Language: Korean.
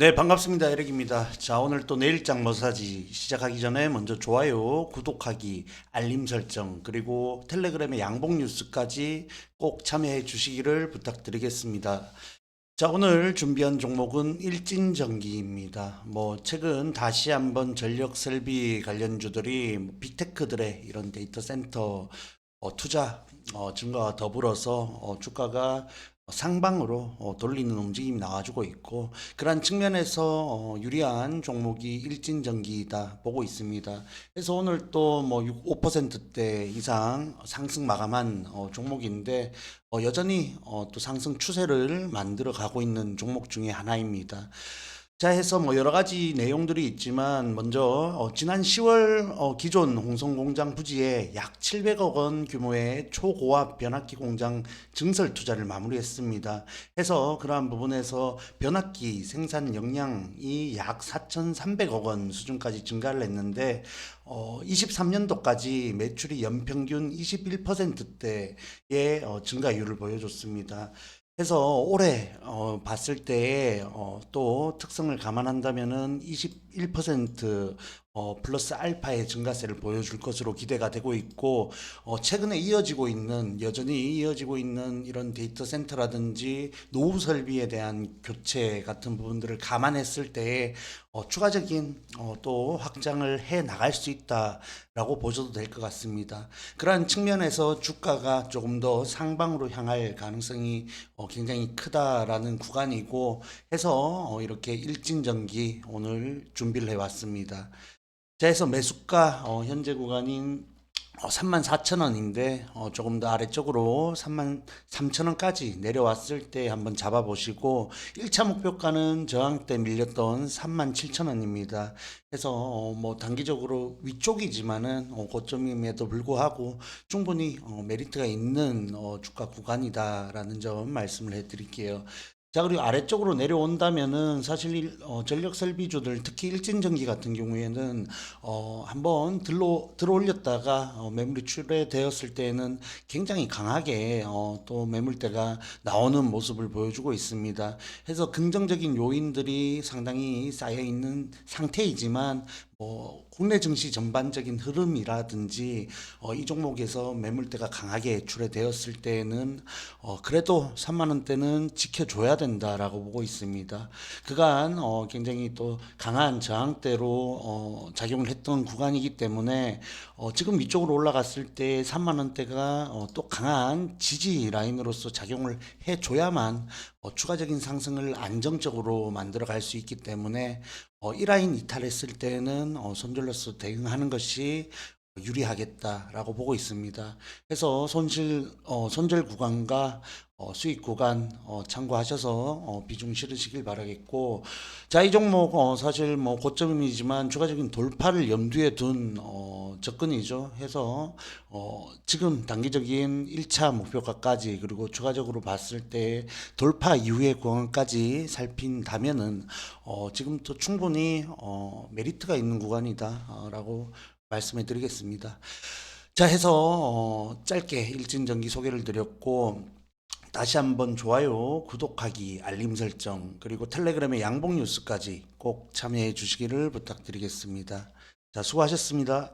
네, 반갑습니다. 에릭입니다. 자, 오늘 또 내일장 머사지 시작하기 전에 먼저 좋아요, 구독하기, 알림 설정, 그리고 텔레그램의 양복 뉴스까지 꼭 참여해 주시기를 부탁드리겠습니다. 자, 오늘 준비한 종목은 일진전기입니다. 뭐, 최근 다시 한번 전력 설비 관련주들이 뭐 빅테크들의 이런 데이터 센터 어, 투자 어, 증가와 더불어서 어, 주가가 상방으로 어, 돌리는 움직임이 나와주고 있고 그러한 측면에서 어, 유리한 종목이 일진전기이다 보고 있습니다. 그래서 오늘 또 뭐 5%대 이상 상승 마감한 어, 종목인데 어, 여전히 어, 또 상승 추세를 만들어 가고 있는 종목 중에 하나입니다. 자 해서 뭐 여러 가지 내용들이 있지만 먼저 어, 지난 10월 어, 기존 홍성 공장 부지에 약 700억 원 규모의 초고압 변압기 공장 증설 투자를 마무리했습니다. 해서 그러한 부분에서 변압기 생산 역량이 약 4,300억 원 수준까지 증가를 했는데 어, 23년도까지 매출이 연평균 21%대의 어, 증가율을 보여줬습니다. 해서 올해 어, 봤을 때에 어, 또 특성을 감안한다면은 21% 어, 플러스 알파의 증가세를 보여줄 것으로 기대가 되고 있고 어, 최근에 이어지고 있는 여전히 이어지고 있는 이런 데이터 센터라든지 노후 설비에 대한 교체 같은 부분들을 감안했을 때에 어, 추가적인 어, 또 확장을 해 나갈 수 있다라고 보셔도 될 것 같습니다. 그러한 측면에서 주가가 조금 더 상방으로 향할 가능성이 어, 굉장히 크다라는 구간이고 해서 어, 이렇게 일진전기 오늘 준비를 해왔습니다. 자, 해서 매수가 어, 현재 구간인 어, 34,000원인데 어, 조금 더 아래쪽으로 33,000원까지 내려왔을 때 한번 잡아보시고 1차 목표가는 저항 때 밀렸던 37,000원입니다. 그래서 어, 뭐 단기적으로 위쪽이지만은 어, 고점임에도 불구하고 충분히 어, 메리트가 있는 어, 주가 구간이다라는 점 말씀을 해드릴게요. 자, 그리고 아래쪽으로 내려온다면은 사실 일- 어, 전력 설비주들 특히 일진 전기 같은 경우에는 어, 한번 들로 들어올렸다가 어, 매물이 출회되었을 때는 굉장히 강하게 어, 또 매물대가 나오는 모습을 보여주고 있습니다. 해서 긍정적인 요인들이 상당히 쌓여 있는 상태이지만 뭐 국내 증시 전반적인 흐름이라든지 어, 이 종목에서 매물대가 강하게 출회되었을 때에는 어, 그래도 3만 원대는 지켜줘야 된다라고 보고 있습니다. 그간 어, 굉장히 또 강한 저항대로 어, 작용을 했던 구간이기 때문에 어, 지금 위쪽으로 올라갔을 때 3만 원대가 어, 또 강한 지지 라인으로서 작용을 해줘야만 어, 추가적인 상승을 안정적으로 만들어 갈 수 있기 때문에 어, 이 라인 이탈했을 때는 어, 손절로서 대응하는 것이 유리하겠다라고 보고 있습니다. 그래서 손실 어, 손절 구간과 어, 수익 구간 어, 참고하셔서 어, 비중 실으시길 바라겠고 자 이 종목 어, 사실 뭐 고점이지만 추가적인 돌파를 염두에 둔 어, 접근이죠. 해서 어, 지금 단기적인 1차 목표가까지 그리고 추가적으로 봤을 때 돌파 이후의 구간까지 살핀다면은 어, 지금부터 충분히 어, 메리트가 있는 구간이다라고 말씀해 드리겠습니다. 자 해서 어, 짧게 일진 전기 소개를 드렸고 다시 한번 좋아요, 구독하기, 알림 설정, 그리고 텔레그램의 양복 뉴스까지 꼭 참여해 주시기를 부탁드리겠습니다. 자, 수고하셨습니다.